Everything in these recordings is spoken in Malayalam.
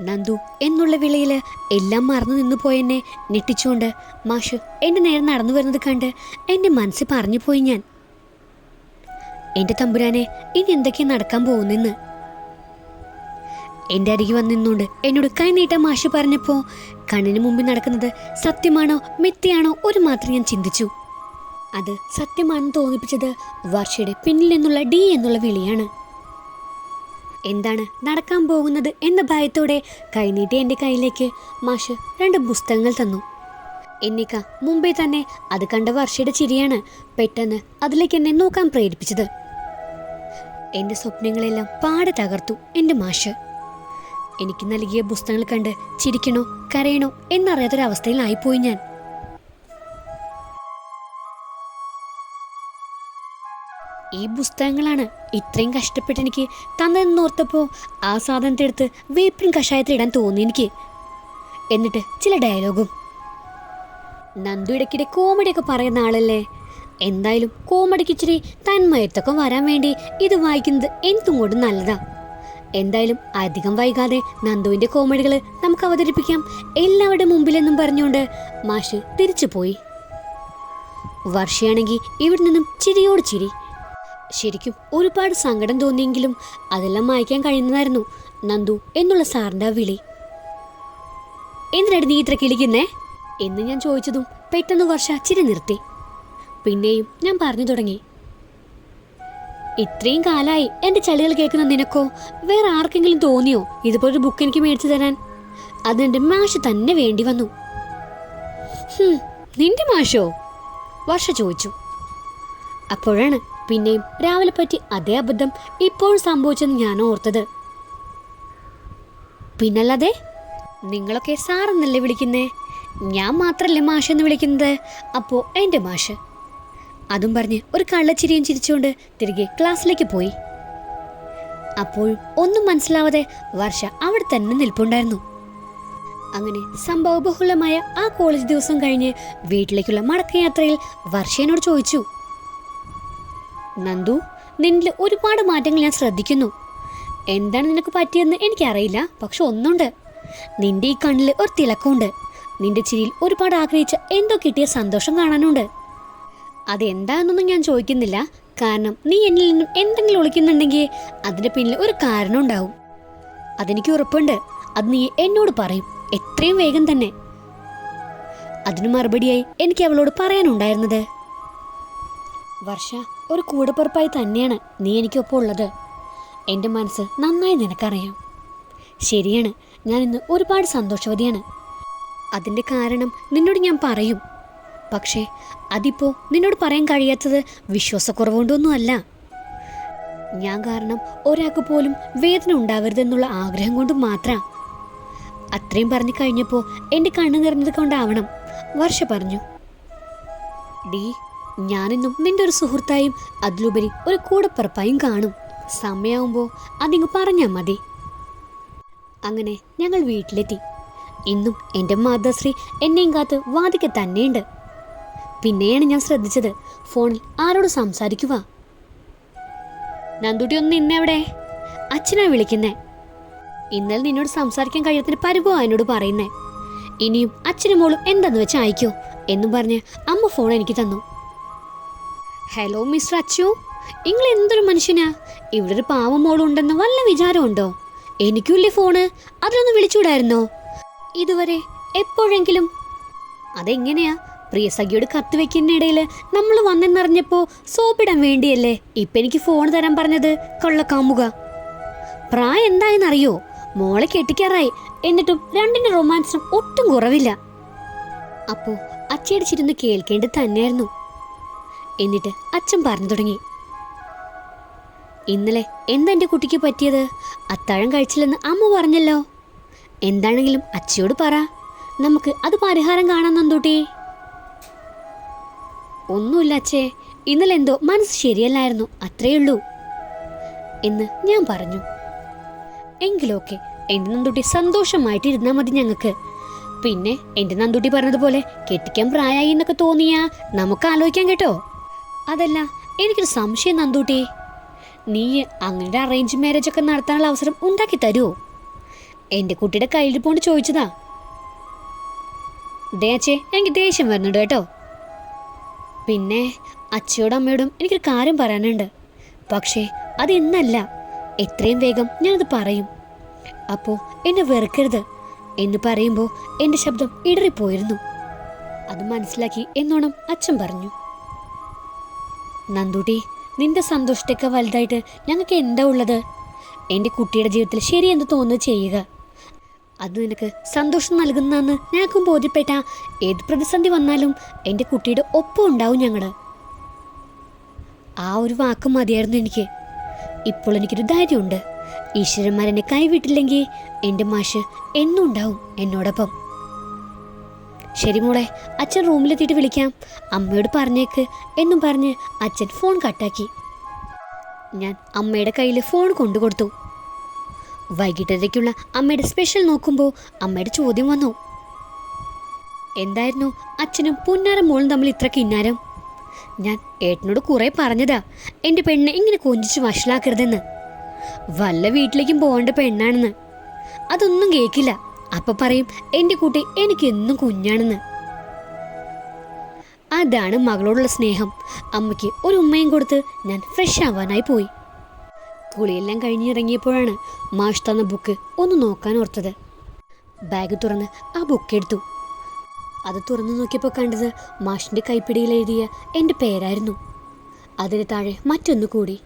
നന്ദു എന്നുള്ള വിളയിൽ എല്ലാം മറന്നു നിന്നു പോയെന്നെ ഞെട്ടിച്ചുകൊണ്ട് മാഷു എന്റെ നേരെ നടന്നു വരുന്നത് കണ്ട് എന്റെ മനസ്സ് പറഞ്ഞു പോയി ഞാൻ. എന്റെ തമ്പുരാനെ ഇനി എന്തൊക്കെയാ നടക്കാൻ പോകുന്നെന്ന്? എന്റെ അരികെ വന്നു നിന്നുകൊണ്ട് എന്നോട് കൈ നീട്ടാൻ മാഷ് പറഞ്ഞപ്പോൾ കണ്ണിന് മുമ്പിൽ നടക്കുന്നത് സത്യമാണോ മിഥ്യയാണോ ഒരു മാത്രം ഞാൻ ചിന്തിച്ചു. അത് സത്യമാണെന്ന് തോന്നിപ്പിച്ചത് വർഷയുടെ പിന്നിൽ നിന്നുള്ള ഡി എന്നുള്ള വിളിയാണ്. എന്താണ് നടക്കാൻ പോകുന്നത് എന്ന ഭയത്തോടെ കൈനീട്ടി എന്റെ കയ്യിലേക്ക്. മാഷ് രണ്ട് പുസ്തകങ്ങൾ തന്നു. എന്നിക്ക മുമ്പേ തന്നെ അത് കണ്ട വർഷയുടെ ചിരിയാണ് പെട്ടെന്ന് അതിലേക്ക് എന്നെ നോക്കാൻ പ്രേരിപ്പിച്ചത്. എന്റെ സ്വപ്നങ്ങളെല്ലാം പാടെ തകർത്തു എന്റെ മാഷ്. എനിക്ക് നൽകിയ പുസ്തകങ്ങൾ കണ്ട് ചിരിക്കണോ കരയണോ എന്നറിയാത്തൊരവസ്ഥയിലായിപ്പോയി ഞാൻ. ഈ പുസ്തകങ്ങളാണ് ഇത്രയും കഷ്ടപ്പെട്ട് എനിക്ക് തന്നതെന്ന് ഓർത്തപ്പോൾ ആ സാധനത്തെ എടുത്ത് വേപ്പിൻ കഷായത്തിൽ ഇടാൻ തോന്നി എനിക്ക്. എന്നിട്ട് ചില ഡയലോഗും. നന്ദു ഇടയ്ക്കിടെ കോമഡിയൊക്കെ പറയുന്ന ആളല്ലേ? എന്തായാലും കോമഡിക്ക് ഇച്ചിരി തന്മയത്തൊക്കെ വരാൻ വേണ്ടി ഇത് വായിക്കുന്നത് എന്തും കൊണ്ട് നല്ലതാ. എന്തായാലും അധികം വൈകാതെ നന്ദുവിന്റെ കോമഡികൾ നമുക്ക് അവതരിപ്പിക്കാം. എല്ലാവരുടെ മുമ്പിലെന്നും പറഞ്ഞുകൊണ്ട് മാഷ് തിരിച്ചു പോയി വർഷയാണെങ്കിൽ ഇവിടെ നിന്നും ചിരിയോട് ചിരി. ശരിക്കും ഒരുപാട് സങ്കടം തോന്നിയെങ്കിലും അതെല്ലാം മായ്ക്കാൻ കഴിയുന്നതായിരുന്നു. നന്ദു എന്നുള്ള സാറിന്റെ ആ വിളി. എന്തിനാണ് നീ ഇത്ര കിളിക്കുന്നേ? എന്ന് ഞാൻ ചോദിച്ചതും പെട്ടെന്ന് വർഷ ചിരി നിർത്തി. പിന്നെയും ഞാൻ പറഞ്ഞു തുടങ്ങി. ഇത്രയും കാലായി എന്റെ ചളികൾ കേൾക്കുന്ന നിനക്കോ വേറെ ആർക്കെങ്കിലും തോന്നിയോ ഇതുപോലൊരു ബുക്ക് എനിക്ക് മേടിച്ചു തരാൻ? അതെന്റെ മാഷ് തന്നെ വേണ്ടി വന്നു. നിന്റെ മാഷോ? വർഷ ചോദിച്ചു. അപ്പോഴാണ് പിന്നെയും രാവിലെ പറ്റി അതേ അബദ്ധം ഇപ്പോൾ സംഭവിച്ചെന്ന് ഞാൻ ഓർത്തത്. പിന്നല്ലാതെ നിങ്ങളൊക്കെ സാറെന്നല്ലേ വിളിക്കുന്നേ? ഞാൻ മാത്രല്ലേ മാഷ് എന്ന് വിളിക്കുന്നത്? അപ്പോ എന്റെ മാഷ്. അതും പറഞ്ഞ് ഒരു കള്ളച്ചിരിയും ചിരിച്ചുകൊണ്ട് തിരികെ ക്ലാസ്സിലേക്ക് പോയി. അപ്പോൾ ഒന്നും മനസ്സിലാവാതെ വർഷ അവിടെ തന്നെ നിൽപ്പുണ്ടായിരുന്നു. അങ്ങനെ സംഭവബഹുലമായ ആ കോളേജ് ദിവസം കഴിഞ്ഞ് വീട്ടിലേക്കുള്ള മടക്കയാത്രയിൽ വർഷയനോട് ചോദിച്ചു. നന്ദു നിന്നിൽ ഒരുപാട് മാറ്റങ്ങൾ ഞാൻ ശ്രദ്ധിക്കുന്നു. എന്താണ് നിനക്ക് പറ്റിയെന്ന് എനിക്കറിയില്ല പക്ഷെ ഒന്നുണ്ട്. നിന്റെ ഈ കണ്ണിൽ ഒരു തിളക്കമുണ്ട്. നിന്റെ ചിരിയിൽ ഒരുപാട് ആഗ്രഹിച്ച എന്തോ കിട്ടിയ സന്തോഷം കാണാനുണ്ട്. അതെന്താണെന്നൊന്നും ഞാൻ ചോദിക്കുന്നില്ല കാരണം നീ എന്നിൽ നിന്നും എന്തെങ്കിലും ഒളിക്കുന്നുണ്ടെങ്കിൽ അതിന്റെ പിന്നിൽ ഒരു കാരണം ഉണ്ടാവും അതെനിക്ക് ഉറപ്പുണ്ട്. അത് നീ എന്നോട് പറയും. എത്രയും വേഗം തന്നെ. അതിനു മറുപടിയായി എനിക്ക് അവളോട് പറയാനുണ്ടായിരുന്നത് വർഷ ഒരു കൂടപ്പുറപ്പായി തന്നെയാണ് നീ എനിക്കൊപ്പം ഉള്ളത്. എന്റെ മനസ്സ് നന്നായി നിനക്കറിയാം. ശരിയാണ് ഞാൻ ഇന്ന് ഒരുപാട് സന്തോഷവതിയാണ്. അതിന്റെ കാരണം നിന്നോട് ഞാൻ പറയും. പക്ഷേ അതിപ്പോൾ നിന്നോട് പറയാൻ കഴിയാത്തത് വിശ്വാസക്കുറവുകൊണ്ടൊന്നുമല്ല. ഞാൻ കാരണം ഒരാൾക്ക് പോലും വേദന ഉണ്ടാവരുതെന്നുള്ള ആഗ്രഹം കൊണ്ട് മാത്രം. അത്രയും പറഞ്ഞു കഴിഞ്ഞപ്പോൾ എന്റെ കണ്ണു നിറഞ്ഞത് കൊണ്ടാവണം വർഷ പറഞ്ഞു. ഡി ഞാനിന്നും നിന്റെ ഒരു സുഹൃത്തായും അതിലുപരി ഒരു കൂടപ്പിറപ്പായും കാണും. സമയാവുമ്പോൾ അതിങ്ങ് പറഞ്ഞാൽ മതി. അങ്ങനെ ഞങ്ങൾ വീട്ടിലെത്തി. ഇന്നും എന്റെ മാതാശ്രീ എന്നെയും കാത്ത് വാദിക്ക തന്നെയുണ്ട്. പിന്നെയാണ് ഞാൻ ശ്രദ്ധിച്ചത് ഫോണിൽ ആരോട് സംസാരിക്കുക നന്ദുട്ടി ഒന്ന് നിന്നെ എവിടെ അച്ഛനാ വിളിക്കുന്നേ. ഇന്നലെ നിന്നോട് സംസാരിക്കാൻ കഴിയത്തിന് പരിഭവം എന്നോട് പറയുന്നേ. ഇനിയും അച്ഛനും മോളും എന്താന്ന് വെച്ചാൽ അയക്കോ എന്നും പറഞ്ഞ് അമ്മ ഫോൺ എനിക്ക് തന്നു. ഹലോ മിസ്റ്റർ അച്ചു നിങ്ങൾ എന്തൊരു മനുഷ്യനാ? ഇവിടെ ഒരു പാവം മോളുണ്ടെന്ന് വല്ല വിചാരമുണ്ടോ? എനിക്കുമില്ലേ ഫോണ്. അതിലൊന്ന് വിളിച്ചുകൂടായിരുന്നോ? ഇതുവരെ എപ്പോഴെങ്കിലും? അതെങ്ങനെയാ? പ്രിയ സഖിയോട് കത്ത് വെക്കുന്നതിനിടയിൽ നമ്മൾ വന്നെന്നറിഞ്ഞപ്പോൾ സോപ്പിടാൻ വേണ്ടിയല്ലേ ഇപ്പൊ എനിക്ക് ഫോൺ തരാൻ പറഞ്ഞത്? കൊള്ളക്കാമുക പ്രായം എന്തായെന്നറിയോ? മോളെ കെട്ടിക്കാറായി. എന്നിട്ടും രണ്ടിന്റെ റൊമാൻസും ഒട്ടും കുറവില്ല. അപ്പോ അച്ചടിച്ചിരുന്ന് കേൾക്കേണ്ടത് തന്നെയായിരുന്നു. എന്നിട്ട് അച്ഛൻ പറഞ്ഞു തുടങ്ങി. ഇന്നലെ എന്താ എന്റെ കുട്ടിക്ക് പറ്റിയത്? അത്താഴം കഴിച്ചില്ലെന്ന് അമ്മ പറഞ്ഞല്ലോ. എന്താണെങ്കിലും അച്ഛയോട് പറ. നമുക്ക് അത് പരിഹാരം കാണാൻ നന്തൂട്ടി ഒന്നുമില്ല അച്ഛേ. ഇന്നലെ എന്തോ മനസ്സ് ശരിയല്ലായിരുന്നു. അത്രേ ഉള്ളൂ. എന്ന് ഞാൻ പറഞ്ഞു. എങ്കിലൊക്കെ എന്റെ നന്ദുട്ടി സന്തോഷമായിട്ടിരുന്നാൽ മതി ഞങ്ങൾക്ക്. പിന്നെ എന്റെ നന്ദുട്ടി പറഞ്ഞതുപോലെ കെട്ടിക്കാൻ പ്രായമായി എന്നൊക്കെ തോന്നിയാ നമുക്ക് ആലോചിക്കാം കേട്ടോ. അതല്ല എനിക്കൊരു സംശയം നന്ദൂട്ടി. നീ അങ്ങനെ അറേഞ്ച് മാരേജ് ഒക്കെ നടത്താനുള്ള അവസരം ഉണ്ടാക്കി തരുമോ എന്റെ കുട്ടിയുടെ കയ്യിൽ പോണ്ട് ചോദിച്ചതാ. ദേ അച്ഛേ എനിക്ക് ദേഷ്യം വരുന്നുണ്ട് കേട്ടോ. പിന്നെ അച്ഛയോടും അമ്മയോടും എനിക്കൊരു കാര്യം പറയാനുണ്ട്. പക്ഷേ അത് ഇന്നല്ല. എത്രയും വേഗം ഞാനത് പറയും. അപ്പോൾ എന്നെ വെറുക്കരുത് എന്ന് പറയുമ്പോൾ എന്റെ ശബ്ദം ഇടറിപ്പോയിരുന്നു. അത് മനസ്സിലാക്കി എന്നോണം അച്ഛൻ പറഞ്ഞു. നന്ദുട്ടി നിന്റെ സന്തോഷത്തൊക്കെ വലുതായിട്ട് ഞങ്ങൾക്ക് എന്താ ഉള്ളത്? എന്റെ കുട്ടിയുടെ ജീവിതത്തിൽ ശരി എന്ന് തോന്നുന്നു ചെയ്യുക. അത് നിനക്ക് സന്തോഷം നൽകുന്നതെന്ന് ഞങ്ങൾക്കും ബോധ്യപ്പെട്ട ഏത് പ്രതിസന്ധി വന്നാലും എന്റെ കുട്ടിയുടെ ഒപ്പം ഉണ്ടാവും ഞങ്ങൾ ആ ഒരു വാക്ക് മതിയായിരുന്നു എനിക്ക്. ഇപ്പോൾ എനിക്കൊരു ധൈര്യമുണ്ട്. ഈശ്വരന്മാരെന്നെ കൈവിട്ടില്ലെങ്കിൽ എന്റെ മാഷ് എന്നും ഉണ്ടാവും എന്നോടൊപ്പം. ശരി മോളെ അച്ഛൻ റൂമിലെത്തിയിട്ട് വിളിക്കാം. അമ്മയോട് പറഞ്ഞേക്ക്. എന്നും പറഞ്ഞ് അച്ഛൻ ഫോൺ കട്ടാക്കി. ഞാൻ അമ്മയുടെ കയ്യിൽ ഫോൺ കൊണ്ടു കൊടുത്തു. വൈകിട്ടത്തേക്കുള്ള അമ്മയുടെ സ്പെഷ്യൽ നോക്കുമ്പോൾ അമ്മയുടെ ചോദ്യം വന്നു. എന്തായിരുന്നു? അച്ഛനും പുന്നാരം മോളും തമ്മിൽ ഇത്ര കിന്നാരം ഞാൻ ഏട്ടനോട് കുറെ പറഞ്ഞതാ. എന്റെ പെണ്ണെ ഇങ്ങനെ കൊഞ്ചിച്ച് വഷളാക്കരുതെന്ന്. വല്ല വീട്ടിലേക്കും പോകേണ്ട പെണ്ണാണെന്ന്. അതൊന്നും കേൾക്കില്ല അപ്പൊ പറയും എന്റെ കുട്ടി എനിക്ക് എന്നും കുഞ്ഞാണെന്ന്. അതാണ് മകളോടുള്ള സ്നേഹം. അമ്മയ്ക്ക് ഒരു ഉമ്മയും കൊടുത്ത് ഞാൻ ഫ്രഷ് ആവാനായി പോയി. കുളിയെല്ലാം കഴിഞ്ഞിറങ്ങിയപ്പോഴാണ് മാഷ് തന്ന ബുക്ക് ഒന്ന് നോക്കാൻ ഓർത്തത്. ബാഗ് തുറന്ന് ആ ബുക്ക് എടുത്തു. അത് തുറന്നു നോക്കിയപ്പോൾ കണ്ടത് മാഷിന്റെ കൈപ്പിടിയിൽ എഴുതിയ എന്റെ പേരായിരുന്നു. അതിന് താഴെ മറ്റൊന്നു കൂടി.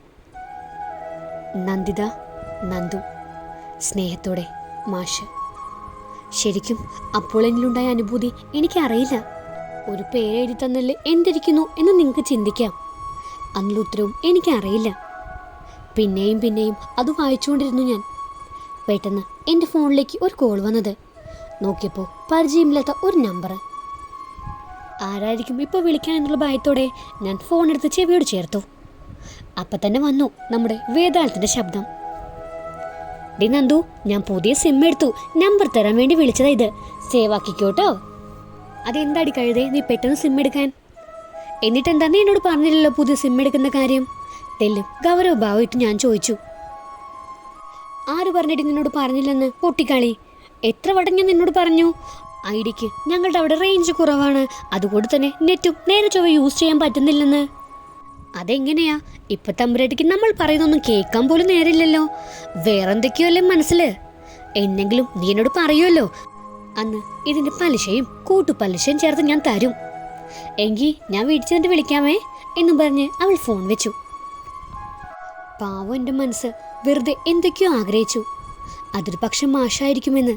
നന്ദിത നന്ദു. സ്നേഹത്തോടെ മാഷ് ശരിക്കും അപ്പോൾ എന്നിലുണ്ടായ അനുഭൂതി എനിക്കറിയില്ല. ഒരു പേരെഴുതി തന്നല്ലേ എന്തിരിക്കുന്നു എന്ന് നിങ്ങൾക്ക് ചിന്തിക്കാം. അതിനുള്ള ഉത്തരവും എനിക്കറിയില്ല. പിന്നെയും പിന്നെയും അത് വായിച്ചുകൊണ്ടിരുന്നു ഞാൻ. പെട്ടെന്ന് എന്റെ ഫോണിലേക്ക് ഒരു കോൾ വന്നത്. നോക്കിയപ്പോൾ പരിചയമില്ലാത്ത ഒരു നമ്പർ. ആരായിരിക്കും ഇപ്പോൾ വിളിക്കാൻ എന്നുള്ള ഭയത്തോടെ ഞാൻ ഫോൺ എടുത്ത് ചെവിയോട് ചേർത്തു. അപ്പം തന്നെ വന്നു നമ്മുടെ വേദാളത്തിന്റെ ശബ്ദം. ഡി നന്ദു ഞാൻ പുതിയ സിം എടുത്തു. നമ്പർ തരാൻ വേണ്ടി വിളിച്ചതാ ഇത്. സേവ് ആക്കിക്കോട്ടോ. അതെന്താടി കഴുതേ നീ പെട്ടെന്ന് സിം എടുക്കാൻ? എന്നിട്ട് എന്താ നീ എന്നോട് പറഞ്ഞില്ലല്ലോ പുതിയ സിം എടുക്കുന്ന കാര്യം? തെല്ലും ഗൗരവഭാവമായിട്ട് ഞാൻ ചോദിച്ചു. ആര് പറഞ്ഞിട്ട് നിന്നോട് പറഞ്ഞില്ലെന്ന്? പൊട്ടിക്കളി. എത്ര വട്ടം ഞാൻ നിന്നോട് പറഞ്ഞു? ഐഡിക്ക് ഞങ്ങളുടെ അവിടെ റേഞ്ച് കുറവാണ്. അതുകൊണ്ട് തന്നെ നെറ്റും നേരെ ചൊവ്വ യൂസ് ചെയ്യാൻ പറ്റുന്നില്ലെന്ന്. അതെങ്ങനെയാ? ഇപ്പൊ തമ്പുരാട്ടിക്ക് നമ്മൾ പറയുന്നൊന്നും കേൾക്കാൻ പോലും നേരില്ലല്ലോ. വേറെന്തൊക്കെയോ അല്ലേ എന്നെങ്കിലും നീ എന്നോട് പറയുമല്ലോ അന്ന് ഇതിന്റെ പലിശയും കൂട്ടുപലിശയും ചേർത്ത് ഞാൻ തരും. എങ്കി ഞാൻ വീട്ടിൽ ചെന്നിട്ട് വിളിക്കാമേ എന്നും പറഞ്ഞ് അവൾ ഫോൺ വെച്ചു. പാവം എന്റെ മനസ്സ് വെറുതെ എന്തൊക്കെയോ ആഗ്രഹിച്ചു. അതൊരു പക്ഷെ മാഷായിരിക്കുമെന്ന്.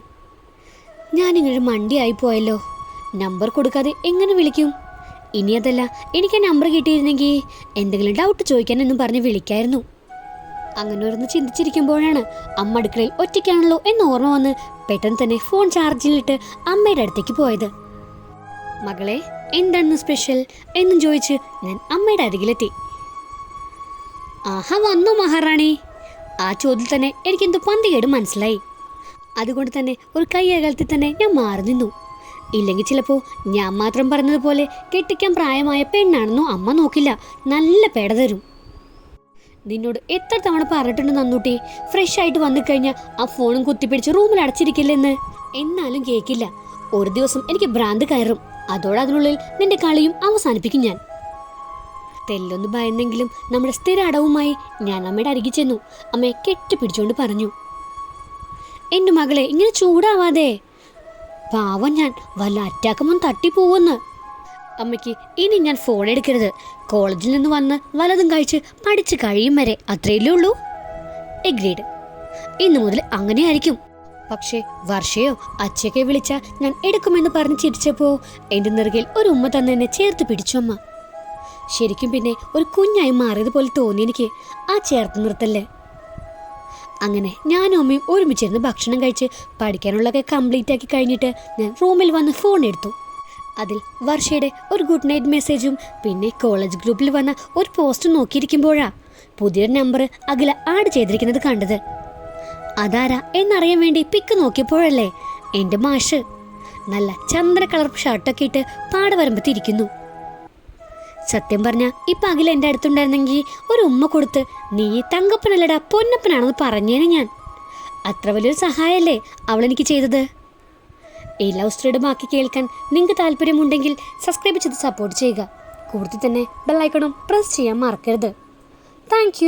ഞാനിങ്ങനെ മണ്ടിയായി പോയല്ലോ. നമ്പർ കൊടുക്കാതെ എങ്ങനെ വിളിക്കും? ഇനി അതല്ല എനിക്ക് ആ നമ്പർ കിട്ടിയിരുന്നെങ്കിൽ എന്തെങ്കിലും ഡൗട്ട് ചോദിക്കാനെന്നും പറഞ്ഞ് വിളിക്കായിരുന്നു. അങ്ങനെ ഓരോന്ന് ചിന്തിച്ചിരിക്കുമ്പോഴാണ് അമ്മ അടുക്കളയിൽ ഒറ്റയ്ക്കാണല്ലോ എന്ന് ഓർമ്മ വന്ന് പെട്ടെന്ന് തന്നെ ഫോൺ ചാർജിലിട്ട് അമ്മയുടെ അടുത്തേക്ക് പോയത്. മകളെ എന്താണ് സ്പെഷ്യൽ എന്നും ചോദിച്ച് ഞാൻ അമ്മയുടെ അരികിലെത്തി. ആഹാ വന്നു മഹാറാണി. ആ ചോദ്യത്തിൽ തന്നെ എനിക്കെന്തോ പന്തികേട് മനസ്സിലായി. അതുകൊണ്ട് തന്നെ ഒരു കൈ അകലത്തിൽ തന്നെ ഞാൻ മാറി നിന്നു. ഇല്ലെങ്കിൽ ചിലപ്പോൾ ഞാൻ മാത്രം പറഞ്ഞതുപോലെ കെട്ടിക്കാൻ പ്രായമായ പെണ്ണാണെന്നോ അമ്മ നോക്കില്ല. നല്ല പേട തരും. നിന്നോട് എത്ര തവണ പറഞ്ഞിട്ടുണ്ട് നന്നൂട്ടി? ഫ്രഷ് ആയിട്ട് വന്നു കഴിഞ്ഞാൽ ആ ഫോണും കുത്തിപ്പിടിച്ച് റൂമിൽ അടച്ചിരിക്കില്ലെന്ന്. എന്നാലും കേൾക്കില്ല ഒരു ദിവസം എനിക്ക് ഭ്രാന്ത് കയറും. അതോടെ അതിനുള്ളിൽ നിന്റെ കളിയും അവസാനിപ്പിക്കും ഞാൻ. തെല്ലൊന്ന് ഭയന്നെങ്കിലും നമ്മുടെ സ്ഥിര അടവുമായി ഞാൻ അമ്മയുടെ അരികിൽ ചെന്നു. അമ്മയെ കെട്ടിപ്പിടിച്ചുകൊണ്ട് പറഞ്ഞു. എന്റെ മകളെ ഇങ്ങനെ ചൂടാവാതെ. പാവം ഞാൻ. വല്ല അറ്റാക്കുമ്പോൾ തട്ടിപ്പോവെന്ന്. അമ്മയ്ക്ക് ഇനി ഞാൻ ഫോൺ എടുക്കരുത്. കോളേജിൽ നിന്ന് വന്ന് വലതും കഴിച്ച് പഠിച്ച് കഴിയും വരെ. അത്രയല്ലേ ഉള്ളൂ. എഗ്രീഡ് ഇന്നു മുതൽ അങ്ങനെയായിരിക്കും. പക്ഷേ വർഷയോ അച്ഛയൊക്കെ വിളിച്ച ഞാൻ എടുക്കുമെന്ന് പറഞ്ഞ് ചിരിച്ചപ്പോ എന്റെ നെറുകിൽ ഒരു ഉമ്മ തന്നെ എന്നെ ചേർത്ത് പിടിച്ചു അമ്മ. ശരിക്കും പിന്നെ ഒരു കുഞ്ഞായി മാറിയതുപോലെ തോന്നി എനിക്ക്. ആ ചേർത്ത് നിർത്തല്ലേ? അങ്ങനെ ഞാനും അമ്മയും ഒരുമിച്ചിരുന്ന് ഭക്ഷണം കഴിച്ച് പഠിക്കാനുള്ളതൊക്കെ കംപ്ലീറ്റ് ആക്കി കഴിഞ്ഞിട്ട് ഞാൻ റൂമിൽ വന്ന് ഫോൺ എടുത്തു. അതിൽ വർഷയുടെ ഒരു ഗുഡ് നൈറ്റ് മെസ്സേജും പിന്നെ കോളേജ് ഗ്രൂപ്പിൽ വന്ന ഒരു പോസ്റ്റ് നോക്കിയിരിക്കുമ്പോഴാ പുതിയൊരു നമ്പർ അഖില ആഡ് ചെയ്തിരിക്കുന്നത് കണ്ടത്. അതാരാ എന്നറിയാൻ വേണ്ടി പിക്ക് നോക്കിയപ്പോഴല്ലേ എന്റെ മാഷ്. നല്ല ചന്ദ്ര കളർ ഷർട്ടൊക്കെ ഇട്ട് പാടവരമ്പത്തിരിക്കുന്നു സത്യം പറഞ്ഞ ഇപ്പൊ അഖിൽ എന്റെ അടുത്തുണ്ടായിരുന്നെങ്കിൽ ഒരു ഉമ്മ കൊടുത്ത് നീ തങ്കപ്പനല്ലടാ പൊന്നപ്പനാണെന്ന് പറഞ്ഞേനെ ഞാൻ. അത്ര വലിയൊരു സഹായമല്ലേ അവൾ എനിക്ക് ചെയ്തത്? ഈ ലവ് സ്റ്റോറിയുടെ ബാക്കി കേൾക്കാൻ നിങ്ങൾക്ക് താല്പര്യമുണ്ടെങ്കിൽ സബ്സ്ക്രൈബ് ചെയ്ത് സപ്പോർട്ട് ചെയ്യുക. കൂടുതൽ തന്നെ ബെല്ലൈക്കണും പ്രസ് ചെയ്യാൻ മറക്കരുത്. താങ്ക്